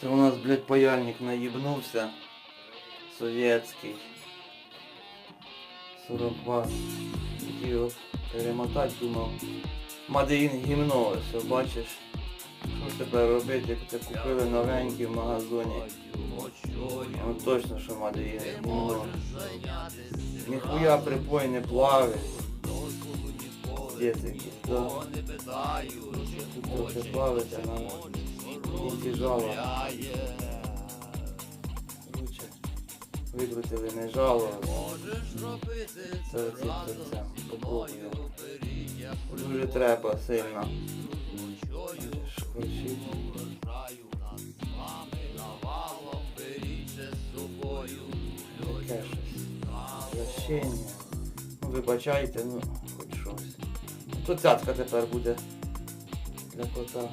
Це у нас, блядь, паяльник наїбнувся. Совєтський. 40 ватт. Хотів його перемотати, думав. Мадеїн гімно, все, бачиш. Що ж тепер робити, як це купили новенький в магазині. Ну точно, що Мадеїн гімно. Ніхуя припой не плавить. Це якийсь. Тут це плавиться, надо. Не тяжало. Викрутили не жало. Це попробую. Дуже треба сильно. Щось. Ну вибачайте, ну хоч щось. Тут цятка тепер буде для кота.